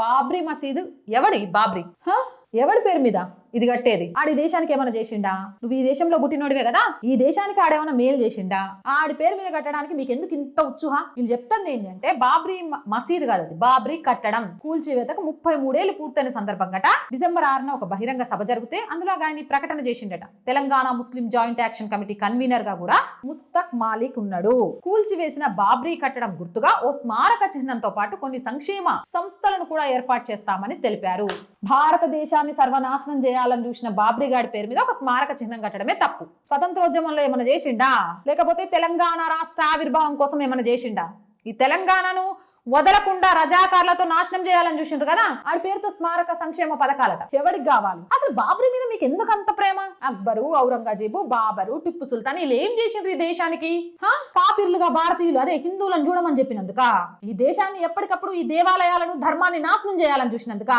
బాబ్రీ మసీదు ఎవడి? బాబ్రీ. ఎవడి పేరు మీద? ఇది కట్టేది. ఆడి దేశానికి ఏమైనా చేసిండా? నువ్వు ఈ దేశంలో పుట్టినోడివే కదా? ఈ దేశానికి ఆడేమైనా మేలు చేసిండా? ఆడి పేరు మీద కట్టడానికి మీకు ఎందుకు ఇంత ఉత్సుహ? వీళ్ళు చెప్తుంది ఏంటంటే బాబ్రీ మసీద్ మసీదు కాదు అది బాబ్రీ కట్టడం. కూల్చివేతకు ముప్పై మూడేళ్ళు పూర్తయిన సందర్భంగా డిసెంబర్ ఆరున ఒక బహిరంగ సభ జరిగితే అందులో ఆయన ప్రకటన చేసిండట. Telangana Muslim joint action committee కన్వీనర్గా కూడా ముస్తక్ మాలిక్ ఉన్నాడు. కూల్చివేసిన బాబ్రీ కట్టడం గుర్తుగా ఓ స్మారక చిహ్నంతో పాటు కొన్ని సంక్షేమ సంస్థలను కూడా ఏర్పాటు చేస్తామని తెలిపారు. భారతదేశాన్ని సర్వనాశనం చేయాలని చూసిన బాబ్రిగాడి పేరు మీద ఒక స్మారక చిహ్నం కట్టడమే తప్పు. స్వతంత్రోద్యమంలో ఏమైనా చేసిండా? లేకపోతే తెలంగాణ రాష్ట్ర ఆవిర్భావం కోసం ఏమైనా చేసిండా? ఈ తెలంగాణను వదలకుండా రజాకారులతో నాశనం చేయాలని చూసిండ్రు కదా? ఆడి పేరుతో స్మారక సంక్షేమ పథకాలట. ఎవరికి కావాలి? అసలు బాబ్రీ మీద మీకు ఎందుకు అంత ప్రేమ? అక్బరు ఔరంగజేబు బాబరు టిప్పు సుల్తాన్ వీళ్ళు ఏం చేసిండ్రు ఈ దేశానికి? హా? కాపీర్లుగా భారతీయులు అదే హిందువులను చూడమని చెప్పినందుక? ఈ దేశాన్ని ఎప్పటికప్పుడు ఈ దేవాలయాలను ధర్మాన్ని నాశనం చేయాలని చూసినందుక?